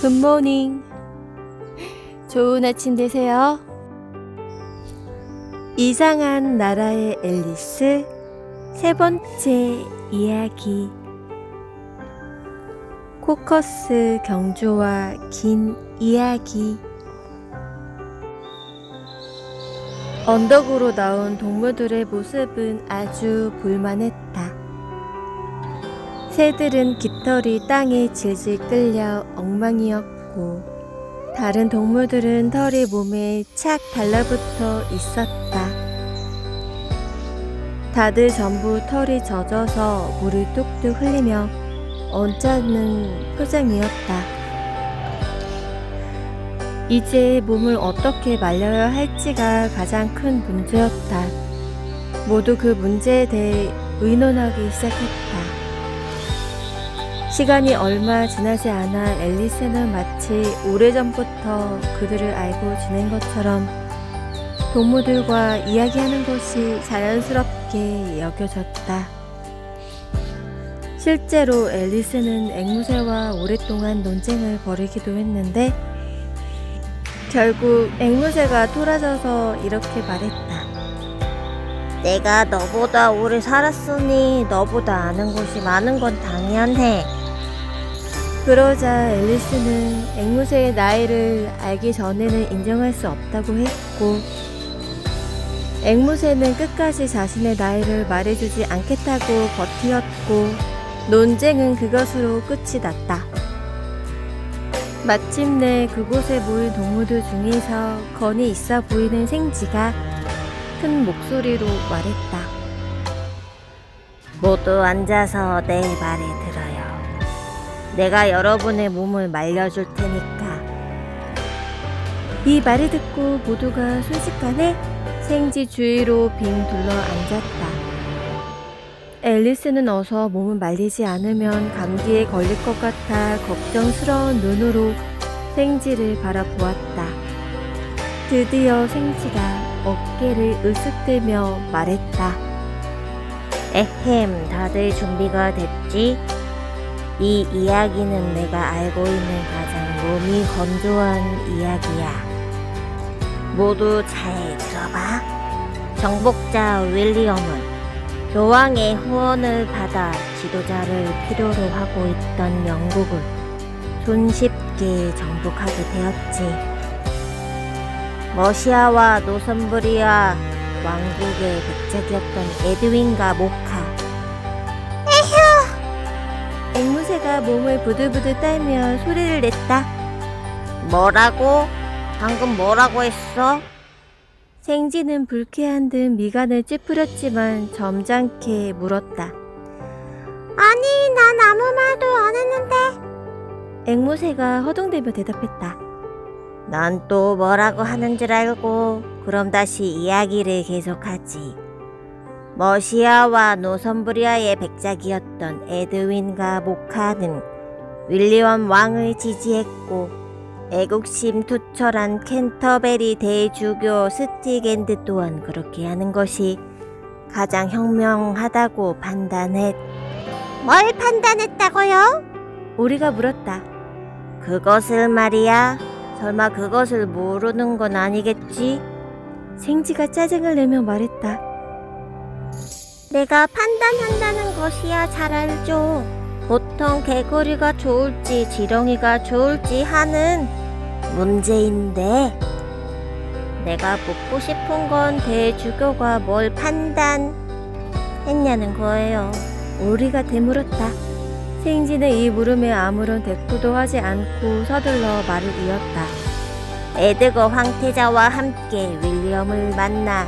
굿모닝. 좋은 아침 되세요. 이상한 나라의 앨리스 세 번째 이야기. 코커스 경조와 긴 이야기. 언덕으로 나온 동물들의 모습은 아주 볼만했다. 새들은 깃털이 땅에 질질 끌려 엉망이었고, 다른 동물들은 털이 몸에 착 달라붙어 있었다. 다들 전부 털이 젖어서 물을 뚝뚝 흘리며 언짢은 표정이었다. 이제 몸을 어떻게 말려야 할지가 가장 큰 문제였다. 모두 그 문제에 대해 의논하기 시작했다. 시간이 얼마 지나지 않아 앨리스는 마치 오래전부터 그들을 알고 지낸 것처럼 동무들과 이야기하는 것이 자연스럽게 여겨졌다. 실제로 앨리스는 앵무새와 오랫동안 논쟁을 벌이기도 했는데 결국 앵무새가 토라져서 이렇게 말했다. 내가 너보다 오래 살았으니 너보다 아는 것이 많은 건 당연해. 그러자 앨리스는 앵무새의 나이를 알기 전에는 인정할 수 없다고 했고, 앵무새는 끝까지 자신의 나이를 말해주지 않겠다고 버티었고, 논쟁은 그것으로 끝이 났다. 마침내 그곳에 모인 동무들 중에서 건이 있어 보이는 생쥐가 큰 목소리로 말했다. 모두 앉아서 내 들어요. 내가 여러분의 몸을 말려줄 테니까. 이 말을 듣고 모두가 순식간에 생쥐 주위로 빙 둘러 앉았다. 앨리스는 어서 몸을 말리지 않으면 감기에 걸릴 것 같아 걱정스러운 눈으로 생쥐를 바라보았다. 드디어 생쥐가 어깨를 으쓱대며 말했다. 에헴, 다들 준비가 됐지? 이 이야기는 내가 알고 있는 가장 몸이 건조한 이야기야. 모두 잘 들어봐. 정복자 윌리엄은 교황의 후원을 받아 지도자를 필요로 하고 있던 영국을 손쉽게 정복하게 되었지. 머시아와 노선브리아 왕국의 백작이었던 에드윈과 모카 몸을 부들부들 떨며 소리를 냈다. 뭐라고? 방금 뭐라고 했어? 생쥐는 불쾌한 듯 미간을 찌푸렸지만 점잖게 물었다. 아니 난 아무 말도 안 했는데 앵무새가 허둥대며 대답했다. 난 또 뭐라고 하는 줄 알고 그럼 다시 이야기를 계속하지 머시아와 노선브리아의 백작이었던 에드윈과 모카는 윌리엄 왕을 지지했고 애국심 투철한 캔터베리 대주교 스티겐드 또한 그렇게 하는 것이 가장 현명하다고 판단했. 뭘 판단했다고요? 오리가 물었다. 그것을 말이야. 설마 그것을 모르는 건 아니겠지? 생쥐가 짜증을 내며 말했다. 내가 판단한다는 것이야 잘 알죠. 보통 개구리가 좋을지 지렁이가 좋을지 하는 문제인데 내가 묻고 싶은 건 대주교가 뭘 판단했냐는 거예요. 오리가 되물었다. 생쥐는 이 물음에 아무런 대꾸도 하지 않고 서둘러 말을 이었다. 에드거 황태자와 함께 윌리엄을 만나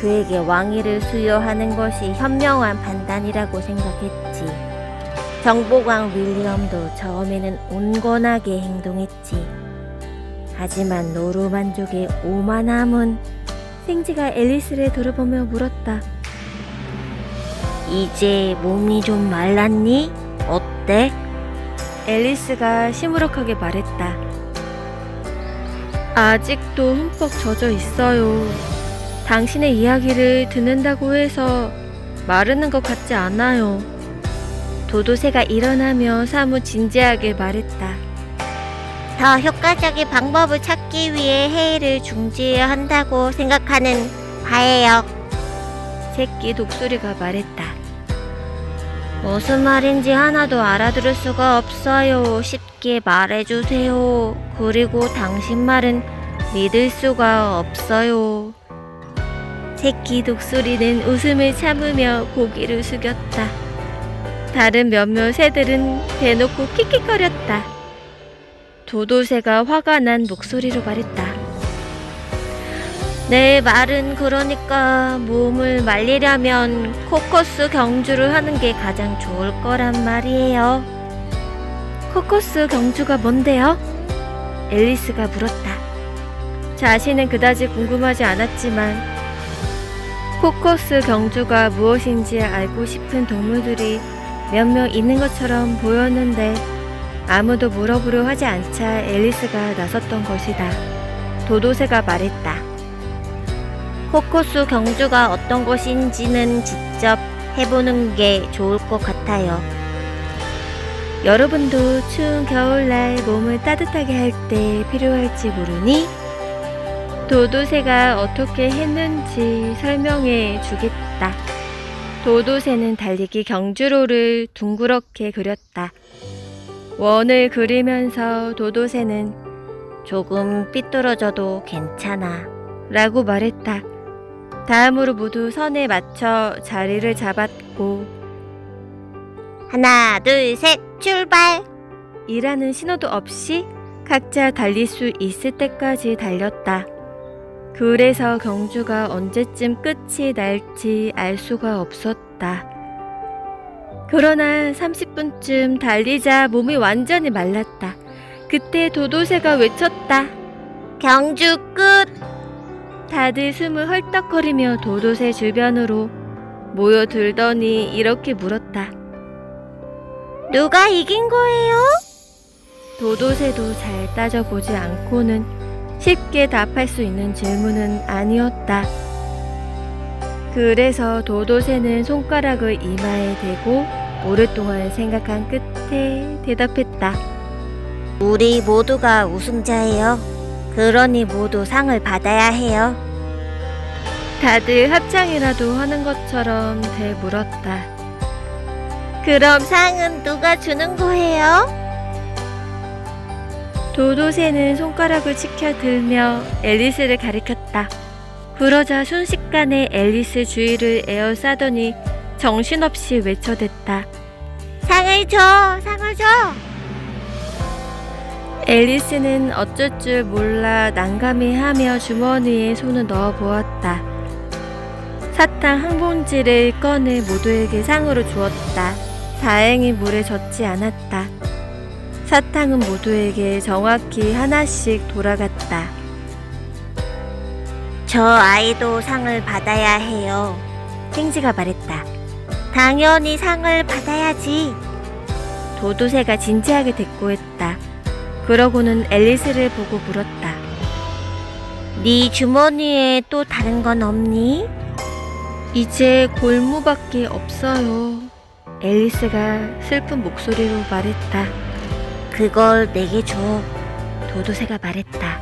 그에게 왕위를 수여하는 것이 현명한 판단이라고 생각했지. 정복왕 윌리엄도 처음에는 온건하게 행동했지. 하지만 노르만족의 오만함은 생쥐가 앨리스를 돌아보며 물었다. 이제 몸이 좀 말랐니? 어때? 앨리스가 시무룩하게 말했다. 아직도 흠뻑 젖어 있어요. 당신의 이야기를 듣는다고 해서 마르는 것 같지 더 효과적인 방법을 찾기 위해 해이를 중지해야 한다고 생각하는 바예요. 새끼 독수리가 말했다. 무슨 말인지 하나도 알아들을 수가 없어요. 쉽게 말해주세요. 그리고 당신 말은 믿을 수가 없어요. 새끼 독수리는 웃음을 참으며 고개를 숙였다. 다른 몇몇 새들은 대놓고 킥킥거렸다. 도도새가 화가 난 목소리로 말했다. 내 말은 그러니까 몸을 말리려면 코커스 경주를 하는 게 가장 좋을 거란 말이에요. 코커스 경주가 뭔데요? 앨리스가 물었다. 자신은 그다지 궁금하지 않았지만 코커스 경주가 무엇인지 알고 싶은 동물들이 몇 명 있는 것처럼 보였는데 아무도 물어보려 하지 않자 앨리스가 나섰던 것이다. 도도새가 말했다. 코커스 경주가 어떤 것인지는 직접 해보는 게 좋을 것 같아요. 여러분도 추운 겨울날 몸을 따뜻하게 할 때 필요할지 모르니 도도새가 어떻게 했는지 설명해 주겠다. 도도새는 달리기 경주로를 둥그렇게 그렸다. 원을 그리면서 도도새는 조금 삐뚤어져도 괜찮아. 라고 말했다. 다음으로 모두 선에 맞춰 자리를 잡았고 하나, 둘, 셋, 출발! 일하는 신호도 없이 각자 달릴 수 있을 때까지 달렸다. 그래서 경주가 언제쯤 끝이 날지 알 수가 없었다. 그러나 30분쯤 달리자 몸이 완전히 말랐다. 그때 도도새가 외쳤다. 경주 끝! 다들 숨을 헐떡거리며 도도새 주변으로 모여들더니 이렇게 물었다. 누가 이긴 거예요? 도도새도 잘 따져보지 않고는 쉽게 답할 수 있는 질문은 아니었다. 그래서 도도새는 손가락을 이마에 대고 오랫동안 생각한 끝에 대답했다. 우리 모두가 우승자예요. 그러니 모두 상을 받아야 해요. 다들 합창이라도 하는 것처럼 되물었다. 그럼 상은 누가 주는 거예요? 도도새는 손가락을 치켜들며 앨리스를 가리켰다. 그러자 순식간에 앨리스 주위를 에어싸더니 정신없이 외쳐댔다. 상을 줘! 상을 줘! 앨리스는 어쩔 줄 몰라 난감해 하며 주머니에 손을 넣어 보았다. 사탕 한 봉지를 꺼내 모두에게 상으로 주었다. 다행히 물에 젖지 않았다. 사탕은 모두에게 정확히 하나씩 돌아갔다. 저 아이도 상을 받아야 해요. 땡지가 말했다. 당연히 상을 받아야지. 도도새가 진지하게 대꾸했다. 그러고는 앨리스를 보고 물었다. 네 주머니에 또 다른 건 없니? 이제 골무밖에 없어요. 앨리스가 슬픈 목소리로 말했다. 그걸 내게 줘. 도도새가 말했다.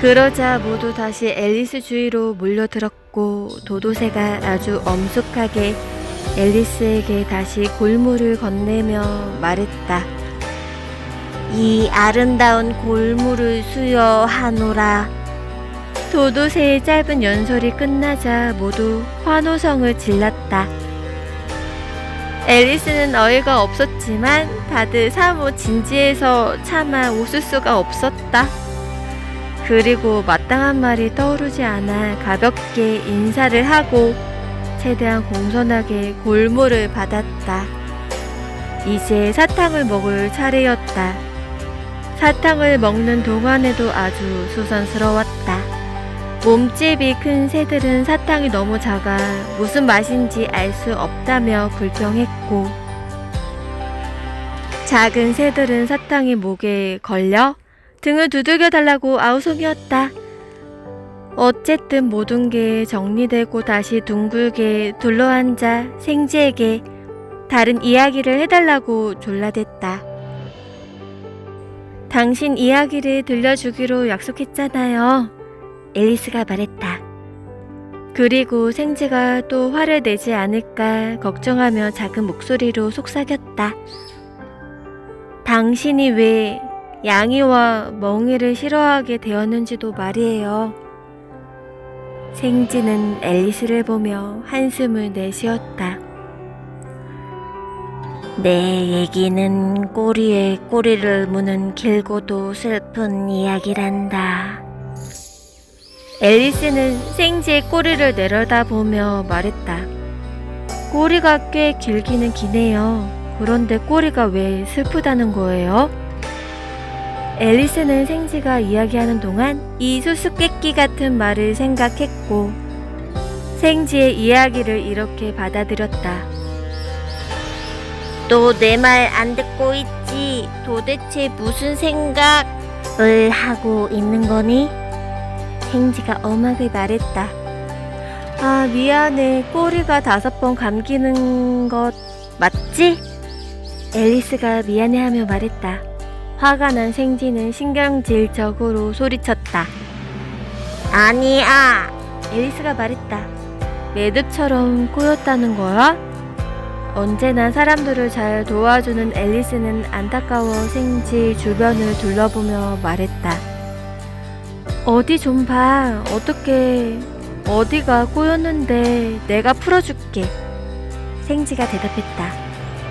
그러자 모두 다시 앨리스 주위로 몰려들었고 도도새가 아주 엄숙하게 앨리스에게 다시 골무를 건네며 말했다. 이 아름다운 골무를 수여하노라. 도도새의 짧은 연설이 끝나자 모두 환호성을 질렀다. 앨리스는 어이가 없었지만 다들 사뭇 진지해서 차마 웃을 수가 없었다. 그리고 마땅한 말이 떠오르지 않아 가볍게 인사를 하고 최대한 공손하게 골무를 받았다. 이제 사탕을 먹을 차례였다. 사탕을 먹는 동안에도 아주 수선스러웠다. 몸집이 큰 새들은 사탕이 너무 작아 무슨 맛인지 알 수 없다며 불평했고, 작은 새들은 사탕이 목에 걸려 등을 두들겨 달라고 아우성이었다. 어쨌든 모든 게 정리되고 다시 둥글게 둘러앉아 생지에게 다른 이야기를 해달라고 졸라댔다. 당신 이야기를 들려주기로 약속했잖아요. 앨리스가 말했다. 그리고 생지가 또 화를 내지 않을까 걱정하며 작은 목소리로 속삭였다. 당신이 왜 양이와 멍이를 싫어하게 되었는지도 말이에요. 생지는 앨리스를 보며 한숨을 내쉬었다. 내 얘기는 꼬리에 꼬리를 무는 길고도 슬픈 이야기란다. 앨리스는 생지의 꼬리를 내려다보며 말했다. 꼬리가 꽤 길기는 기네요. 그런데 꼬리가 왜 슬프다는 거예요? 앨리스는 생지가 이야기하는 동안 이 수수께끼 같은 말을 생각했고 생지의 이야기를 이렇게 받아들였다. 또내말 안 듣고 있지. 도대체 무슨 생각을 하고 있는 거니? 생지가 엄하게 말했다. 아, 미안해. 꼬리가 다섯 번 감기는 것 맞지? 앨리스가 미안해하며 말했다. 화가 난 생지는 신경질적으로 소리쳤다. 아니야. 앨리스가 말했다. 매듭처럼 꼬였다는 거야? 언제나 사람들을 잘 도와주는 앨리스는 안타까워 생지 주변을 둘러보며 말했다. 어디 좀 봐. 어떻게 어디가 꼬였는데 내가 풀어줄게. 생지가 대답했다.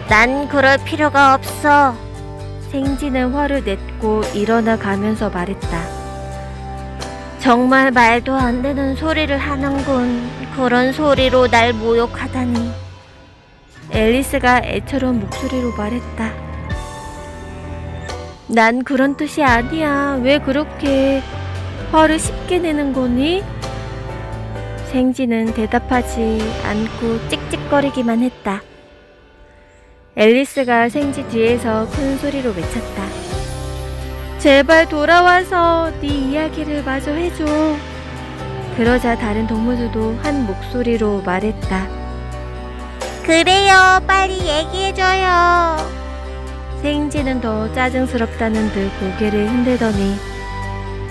난 그럴 필요가 없어. 생지는 화를 냈고 일어나 가면서 말했다. 정말 말도 안 되는 소리를 하는군. 그런 소리로 날 모욕하다니. 앨리스가 애처로운 목소리로 말했다. 난 그런 뜻이 아니야. 왜 그렇게 화를 쉽게 내는 거니? 생지는 대답하지 않고 찍찍거리기만 했다. 앨리스가 생지 뒤에서 큰 소리로 외쳤다. 제발 돌아와서 네 이야기를 마저 해줘. 그러자 다른 동물들도 한 목소리로 말했다. 그래요. 빨리 얘기해줘요. 생지는 더 짜증스럽다는 듯 고개를 흔들더니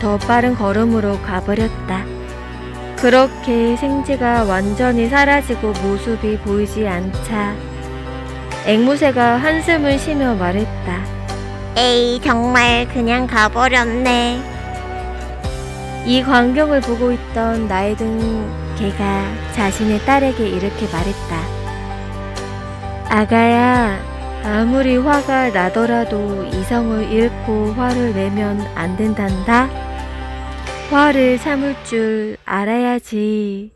더 빠른 걸음으로 가버렸다. 그렇게 생지가 완전히 사라지고 모습이 보이지 않자 앵무새가 한숨을 쉬며 말했다. 에이, 정말 그냥 가버렸네. 이 광경을 보고 있던 나이든 개가 자신의 딸에게 이렇게 말했다. 아가야, 아무리 화가 나더라도 이성을 잃고 화를 내면 안 된단다. 화를 참을 줄 알아야지.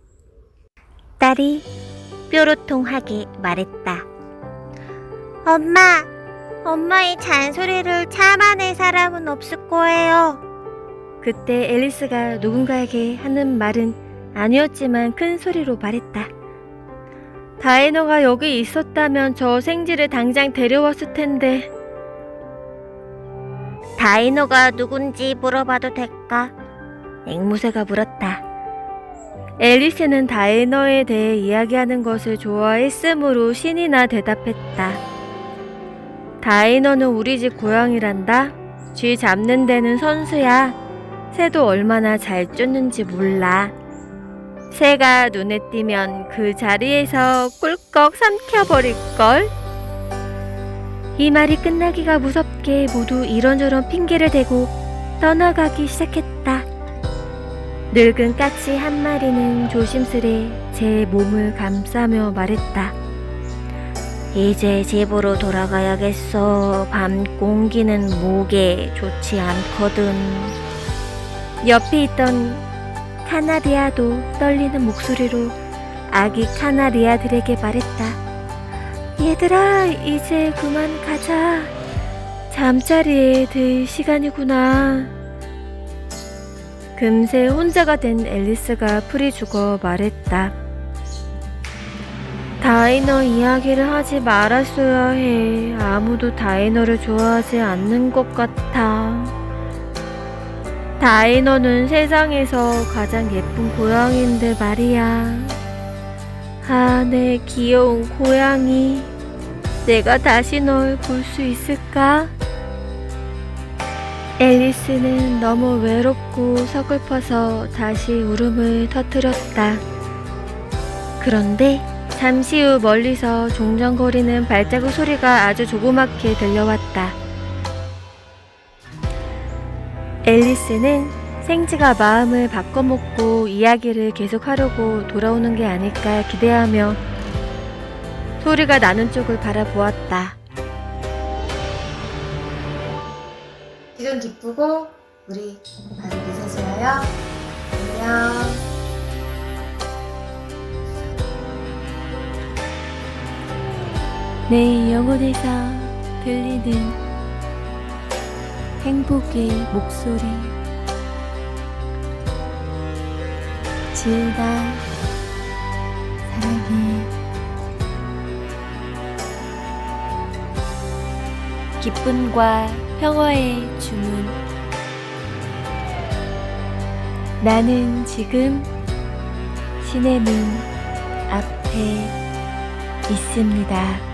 딸이 뾰로통하게 말했다. 엄마, 엄마의 잔소리를 참아낼 사람은 없을 거예요. 그때 앨리스가 누군가에게 하는 말은 아니었지만 큰 소리로 말했다. 다이너가 여기 있었다면 저 생지를 당장 데려왔을 텐데. 다이노가 누군지 물어봐도 될까? 앵무새가 물었다. 앨리스는 다이너에 대해 이야기하는 것을 좋아했으므로 신이나 대답했다. 다이너는 우리 집 고양이란다. 쥐 잡는 데는 선수야. 새도 얼마나 잘 쫓는지 몰라. 새가 눈에 띄면 그 자리에서 꿀꺽 삼켜버릴 걸? 이 말이 끝나기가 무섭게 모두 이런저런 핑계를 대고 떠나가기 시작했다. 늙은 까치 한 마리는 조심스레 제 몸을 감싸며 말했다. 이제 집으로 돌아가야겠어. 밤 공기는 목에 좋지 않거든. 옆에 있던 카나리아도 떨리는 목소리로 아기 카나리아들에게 말했다. 얘들아, 이제 그만 가자. 잠자리에 들 시간이구나. 금세 혼자가 된 앨리스가 풀이 죽어 말했다. 다이너 이야기를 하지 말았어야 해. 아무도 다이너를 좋아하지 않는 것 같아. 다이너는 세상에서 가장 예쁜 고양이인데 말이야. 아, 내 귀여운 고양이. 내가 다시 널 볼 수 있을까? 앨리스는 너무 외롭고 서글퍼서 다시 울음을 터뜨렸다. 그런데 잠시 후 멀리서 종전거리는 발자국 소리가 아주 조그맣게 들려왔다. 앨리스는 생지가 마음을 바꿔먹고 이야기를 계속하려고 돌아오는 게 아닐까 기대하며 소리가 나는 쪽을 바라보았다. 지금 기쁘고 우리 가족이 셋이에요. 안녕. 내 영혼에서 들리는 행복의 목소리. 지은아, 사랑해. 기쁨과 평화의 주문. 나는 지금 신의 문 앞에 있습니다.